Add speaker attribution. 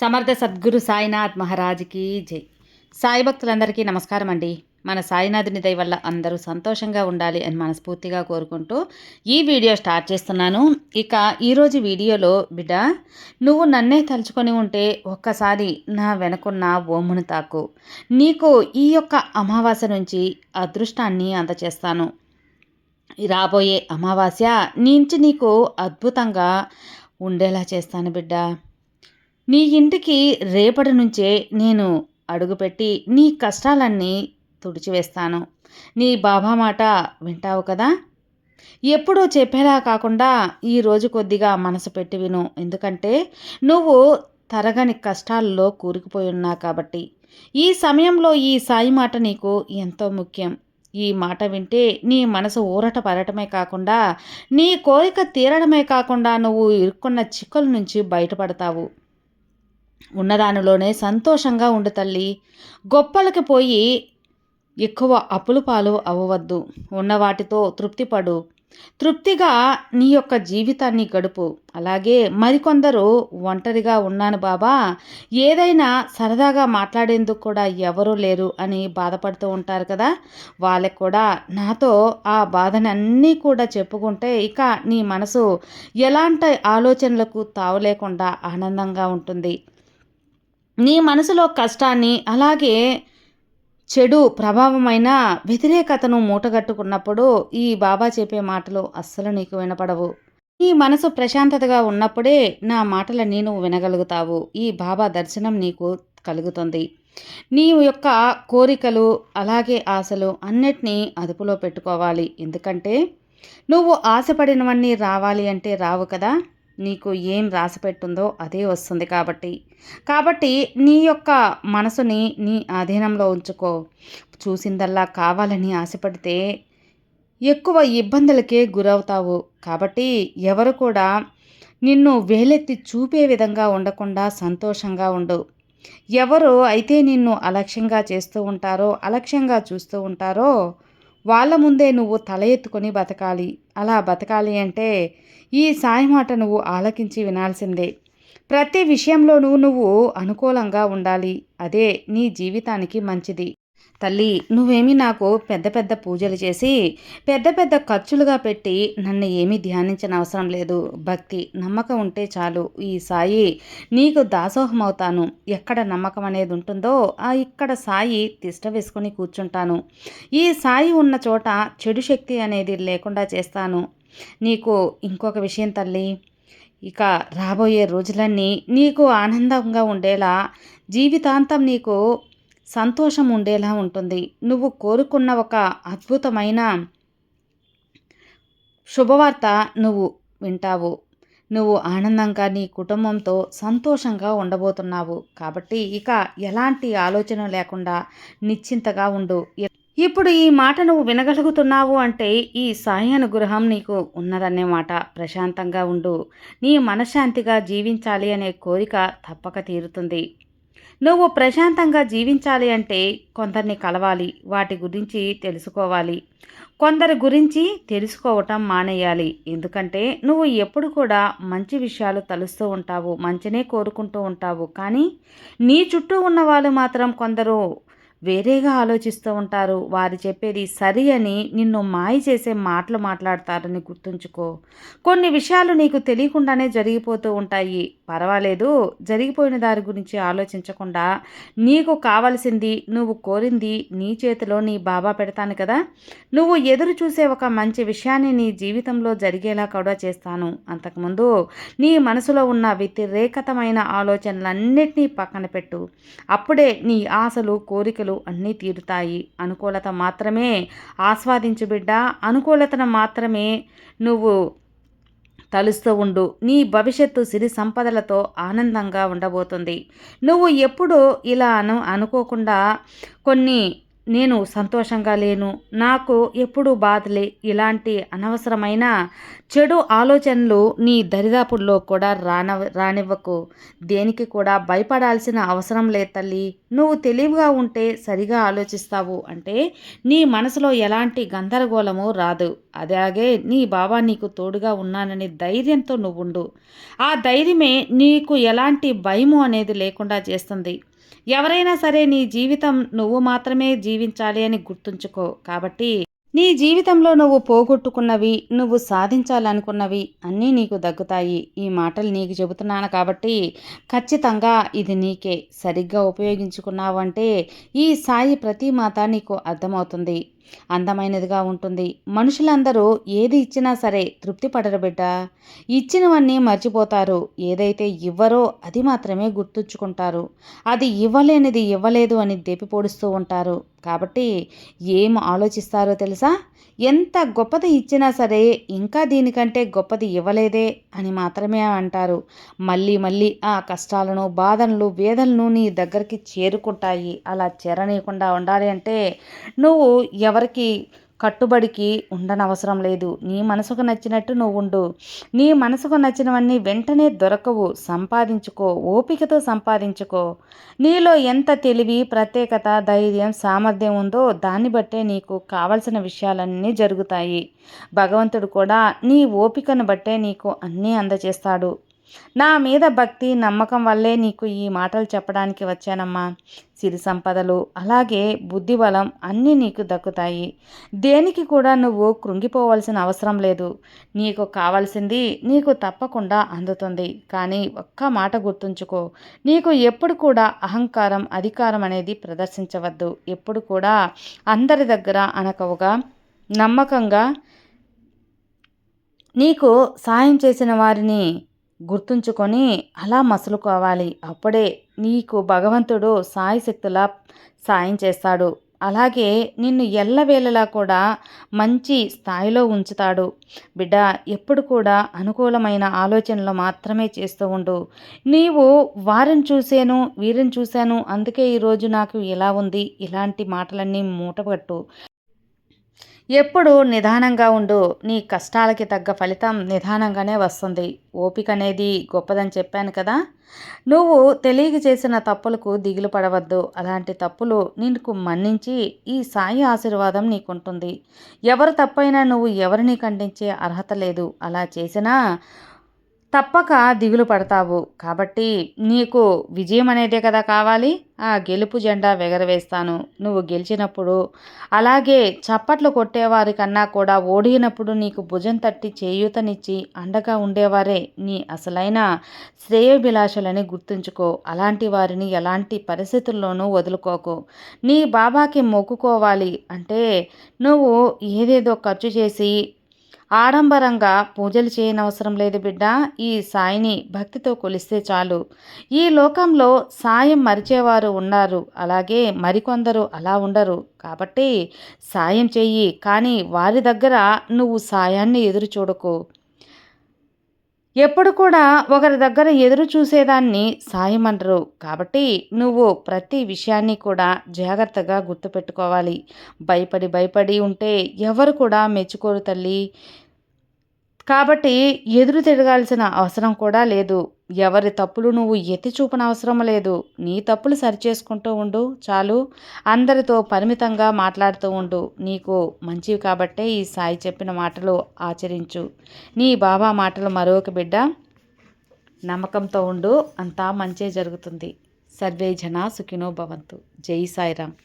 Speaker 1: సమర్థ సద్గురు సాయినాథ్ మహారాజ్కి జై. సాయి భక్తులందరికీ నమస్కారం అండి. మన సాయినాథుని దయ వల్ల అందరూ సంతోషంగా ఉండాలి అని మనస్ఫూర్తిగా కోరుకుంటూ ఈ వీడియో స్టార్ట్ చేస్తున్నాను. ఇక ఈరోజు వీడియోలో బిడ్డ నువ్వు నన్నే తలుచుకొని ఉంటే ఒక్కసారి నా వెనకున్న ఓమును తాకు. నీకు ఈ యొక్క అమావాస్య నుంచి అదృష్టాన్ని అందచేస్తాను. రాబోయే అమావాస్య నుంచి నీకు అద్భుతంగా ఉండేలా చేస్తాను బిడ్డ. నీ ఇంటికి రేపటి నుంచే నేను అడుగుపెట్టి నీ కష్టాలన్నీ తుడిచివేస్తాను. నీ బాబా మాట వింటావు కదా? ఎప్పుడూ చెప్పేలా కాకుండా ఈరోజు కొద్దిగా మనసు పెట్టి విను. ఎందుకంటే నువ్వు తరగని కష్టాల్లో కూరుకుపోయి ఉన్నా కాబట్టి. ఈ సమయంలో ఈ సాయి మాట నీకు ఎంతో ముఖ్యం. ఈ మాట వింటే నీ మనసు ఊరట పడటమే కాకుండా నీ కోరిక తీరడమే కాకుండా నువ్వు ఇరుక్కున్న చిక్కుల నుంచి బయటపడతావు. ఉన్నదానిలోనే సంతోషంగా ఉండు తల్లి. గొప్పలకి పోయి ఎక్కువ అప్పులు పాలు అవ్వవద్దు. ఉన్న వాటితో తృప్తిపడు. తృప్తిగా నీ యొక్క జీవితాన్ని గడుపు. అలాగే మరికొందరు ఒంటరిగా ఉన్నాను బాబా. ఏదైనా సరదాగా మాట్లాడేందుకు కూడా ఎవరూ లేరు అని బాధపడుతూ ఉంటారు కదా. వాళ్ళకి కూడా నాతో ఆ బాధనన్నీ కూడా చెప్పుకుంటే ఇక నీ మనసు ఎలాంటి ఆలోచనలకు తావలేకుండా ఆనందంగా ఉంటుంది. నీ మనసులో కష్టాన్ని అలాగే చెడు ప్రభావమైన వ్యతిరేకతను మూటగట్టుకున్నప్పుడు ఈ బాబా చెప్పే మాటలు అస్సలు నీకు వినపడవు. నీ మనసు ప్రశాంతతగా ఉన్నప్పుడే నా మాటలన్నీ నువ్వు వినగలుగుతావు. ఈ బాబా దర్శనం నీకు కలుగుతుంది. నీ యొక్క కోరికలు అలాగే ఆశలు అన్నిటినీ అదుపులో పెట్టుకోవాలి. ఎందుకంటే నువ్వు ఆశపడినవన్నీ రావాలి అంటే రావు కదా. నీకు ఏం రాసిపెట్టుందో అదే వస్తుంది కాబట్టి. కాబట్టి నీ యొక్క మనసుని నీ ఆధీనంలో ఉంచుకో. చూసిందల్లా కావాలని ఆశపడితే ఎక్కువ ఇబ్బందులకే గురవుతావు. కాబట్టి ఎవరు కూడా నిన్ను వేలెత్తి చూపే విధంగా ఉండకుండా సంతోషంగా ఉండు. ఎవరు అయితే నిన్ను అలక్ష్యంగా చేస్తూ ఉంటారో అలక్ష్యంగా చూస్తూ ఉంటారో వాళ్ళ ముందే నువ్వు తల ఎత్తుకొని బతకాలి. అలా బతకాలి అంటే ఈ సాయి మాట నువ్వు ఆలకించి వినాల్సిందే. ప్రతి విషయంలోనూ నువ్వు అనుకూలంగా ఉండాలి. అదే నీ జీవితానికి మంచిది. తల్లి నువ్వేమీ నాకు పెద్ద పెద్ద పూజలు చేసి పెద్ద పెద్ద ఖర్చులుగా పెట్టి నన్ను ఏమీ ధ్యానించిన అవసరం లేదు. భక్తి నమ్మకం ఉంటే చాలు. ఈ సాయి నీకు దాసోహమవుతాను. ఎక్కడ నమ్మకం అనేది ఉంటుందో ఆ ఇక్కడ సాయి తిష్ట వేసుకుని కూర్చుంటాను. ఈ సాయి ఉన్న చోట చెడు శక్తి అనేది లేకుండా చేస్తాను. నీకు ఇంకొక విషయం తల్లి. ఇక రాబోయే రోజులన్నీ నీకు ఆనందంగా ఉండేలా జీవితాంతం నీకు సంతోషం ఉండేలా ఉంటుంది. నువ్వు కోరుకున్న ఒక అద్భుతమైన శుభవార్త నువ్వు వింటావు. నువ్వు ఆనందంగా నీ కుటుంబంతో సంతోషంగా ఉండబోతున్నావు. కాబట్టి ఇక ఎలాంటి ఆలోచన లేకుండా నిశ్చింతగా ఉండు. ఇప్పుడు ఈ మాట నువ్వు వినగలుగుతున్నావు అంటే ఈ సాయి అనుగ్రహం నీకు ఉన్నదనే మాట. ప్రశాంతంగా ఉండు. నీ మనశ్శాంతిగా జీవించాలి అనే కోరిక తప్పక తీరుతుంది. నువ్వు ప్రశాంతంగా జీవించాలి అంటే కొందరిని కలవాలి వాటి గురించి తెలుసుకోవాలి. కొందరి గురించి తెలుసుకోవటం మానేయాలి. ఎందుకంటే నువ్వు ఎప్పుడు కూడా మంచి విషయాలు తలుస్తూ ఉంటావు మంచినే కోరుకుంటూ ఉంటావు. కానీ నీ చుట్టూ ఉన్న వాళ్ళు మాత్రం కొందరు వేరేగా ఆలోచిస్తూ ఉంటారు. వారు చెప్పేది సరి అని నిన్ను మాయ చేసే మాటలు మాట్లాడతారని గుర్తుంచుకో. కొన్ని విషయాలు నీకు తెలియకుండానే జరిగిపోతూ ఉంటాయి. పర్వాలేదు జరిగిపోయిన దారి గురించి ఆలోచించకుండా నీకు కావలసింది నువ్వు కోరింది నీ చేతిలో నీ బాబా పెడతాను కదా. నువ్వు ఎదురు చూసే ఒక మంచి విషయాన్ని నీ జీవితంలో జరిగేలా కూడా చేస్తాను. అంతకుముందు నీ మనసులో ఉన్న వ్యతిరేకతమైన ఆలోచనలన్నిటినీ పక్కన పెట్టు. అప్పుడే నీ ఆశలు కోరికలు అన్నీ తీరుతాయి. అనుకూలత మాత్రమే ఆస్వాదించు బిడ్డ. అనుకూలతను మాత్రమే నువ్వు తలుస్తూ ఉండు. నీ భవిష్యత్తు సిరి సంపదలతో ఆనందంగా ఉండబోతుంది. నువ్వు ఎప్పుడు ఇలా అను అనుకోకుండా కొన్ని నేను సంతోషంగా లేను నాకు ఎప్పుడూ బాధలే. ఇలాంటి అనవసరమైన చెడు ఆలోచనలు నీ దరిదాపుల్లో కూడా రాన రానివ్వకు. దేనికి కూడా భయపడాల్సిన అవసరం లేదు తల్లి. నువ్వు తెలివిగా ఉంటే సరిగా ఆలోచిస్తావు అంటే నీ మనసులో ఎలాంటి గందరగోళము రాదు. అలాగే నీ బాబా నీకు తోడుగా ఉన్నానని ధైర్యంతో నువ్వుండు. ఆ ధైర్యమే నీకు ఎలాంటి భయము అనేది లేకుండా చేస్తుంది. ఎవరైనా సరే నీ జీవితం నువ్వు మాత్రమే జీవించాలి అని గుర్తుంచుకో. కాబట్టి నీ జీవితంలో నువ్వు పోగొట్టుకున్నవి నువ్వు సాధించాలనుకున్నవి అన్నీ నీకు దగ్గుతాయి ఈ మాటలు నీకు చెబుతున్నాను కాబట్టి ఖచ్చితంగా ఇది నీకే. సరిగ్గా ఉపయోగించుకున్నావంటే ఈ సాయి ప్రతి మాత నీకు అర్థమవుతుంది. అందమైనదిగా ఉంటుంది. మనుషులందరూ ఏది ఇచ్చినా సరే తృప్తి పడరు బిడ్డ. ఇచ్చినవన్నీ మర్చిపోతారు. ఏదైతే ఇవ్వరో అది మాత్రమే గుర్తుంచుకుంటారు. అది ఇవ్వలేనిది ఇవ్వలేదు అని దెప్పి పొడుస్తూ ఉంటారు. కాబట్టి ఏం ఆలోచిస్తారో తెలుసా? ఎంత గొప్పది ఇచ్చినా సరే ఇంకా దీనికంటే గొప్పది ఇవ్వలేదే అని మాత్రమే అంటారు. మళ్ళీ మళ్ళీ ఆ కష్టాలను బాధలను వేదనలు నీ దగ్గరికి చేరుకుంటాయి. అలా చేరనీయకుండా ఉండాలి అంటే నువ్వు ఎవరికి కట్టుబడికి ఉండనవసరం లేదు. నీ మనసుకు నచ్చినట్టు నువ్వు ఉండు నీ మనసుకు నచ్చినవన్నీ వెంటనే దొరకవు. సంపాదించుకో. ఓపికతో సంపాదించుకో. నీలో ఎంత తెలివి ప్రత్యేకత ధైర్యం సామర్థ్యం ఉందో దాన్ని బట్టే నీకు కావలసిన విషయాలన్నీ జరుగుతాయి. భగవంతుడు కూడా నీ ఓపికను బట్టే నీకు అన్నీ అందజేస్తాడు నా మీద భక్తి నమ్మకం వల్లే నీకు ఈ మాటలు చెప్పడానికి వచ్చానమ్మా. సిరి సంపదలు అలాగే బుద్ధిబలం అన్నీ నీకు దక్కుతాయి. దేనికి కూడా నువ్వు కృంగిపోవలసిన అవసరం లేదు. నీకు కావాల్సింది నీకు తప్పకుండా అందుతుంది. కానీ ఒక్క మాట గుర్తుంచుకో. నీకు ఎప్పుడు కూడా అహంకారం అధికారం అనేది ప్రదర్శించవద్దు. ఎప్పుడు కూడా అందరి దగ్గర అనకవుగా నమ్మకంగా నీకు సాయం చేసిన వారిని గుర్తుంచుకొని అలా మసులుకోవాలి. అప్పుడే నీకు భగవంతుడు సాయశక్తులా సాయం చేస్తాడు. అలాగే నిన్ను ఎల్లవేళలా కూడా మంచి స్థాయిలో ఉంచుతాడు. బిడ్డ ఎప్పుడు కూడా అనుకూలమైన ఆలోచనలు మాత్రమే చేస్తూ ఉండు. నీవు వారిని చూశాను వీరిని చూశాను అందుకే ఈరోజు నాకు ఇలా ఉంది. ఇలాంటి మాటలన్నీ మూటపట్టు. ఎప్పుడు నిదానంగా ఉండు. నీ కష్టాలకి తగ్గ ఫలితం నిదానంగానే వస్తుంది. ఓపిక అనేది గొప్పదని చెప్పాను కదా. నువ్వు తెలియక చేసిన తప్పులకు దిగులు పడవద్దు. అలాంటి తప్పులు నీకు మన్నించి ఈ సాయి ఆశీర్వాదం నీకుంటుంది. ఎవరు తప్పైనా నువ్వు ఎవరిని ఖండించే అర్హత లేదు. అలా చేసినా తప్పక దిగులు పడతావు. కాబట్టి నీకు విజయం అనేదే కదా కావాలి? ఆ గెలుపు జెండా ఎగరవేస్తాను నువ్వు గెలిచినప్పుడు అలాగే చప్పట్లు కొట్టేవారి కన్నా కూడా ఓడినప్పుడు నీకు భుజం తట్టి చేయూతనిచ్చి అండగా ఉండేవారే నీ అసలైన శ్రేయోభిలాషలని గుర్తుంచుకో. అలాంటి వారిని ఎలాంటి పరిస్థితుల్లోనూ వదులుకోకు. నీ బాబాకి మొక్కుకోవాలి అంటే నువ్వు ఏదేదో ఖర్చు చేసి ఆడంబరంగా పూజలు చేయనవసరం లేదు బిడ్డ. ఈ సాయిని భక్తితో కొలిస్తే చాలు. ఈ లోకంలో సాయం మరిచేవారు ఉన్నారు. అలాగే మరికొందరు అలా ఉండరు. కాబట్టి సాయం చెయ్యి. కానీ వారి దగ్గర నువ్వు సాయాన్ని ఎదురు చూడకు. ఎప్పుడు కూడా ఒకరి దగ్గర ఎదురు చూసేదాన్ని సాయం కాబట్టి నువ్వు ప్రతి విషయాన్ని కూడా జాగ్రత్తగా గుర్తుపెట్టుకోవాలి. భయపడి భయపడి ఉంటే ఎవరు కూడా మెచ్చుకోరు తల్లి. కాబట్టి ఎదురు తిరగాల్సిన అవసరం కూడా లేదు. ఎవరి తప్పులు నువ్వు ఎత్తి చూపన అవసరం లేదు. నీ తప్పులు సరిచేసుకుంటూ ఉండు చాలు. అందరితో పరిమితంగా మాట్లాడుతూ ఉండు. నీకు మంచివి కాబట్టే ఈ సాయి చెప్పిన మాటలు ఆచరించు. నీ బాబా మాటలు మరొక బిడ్డ నమ్మకంతో ఉండు. అంతా మంచే జరుగుతుంది. సర్వే జన సుఖినో భవంతు. జై సాయిరామ్.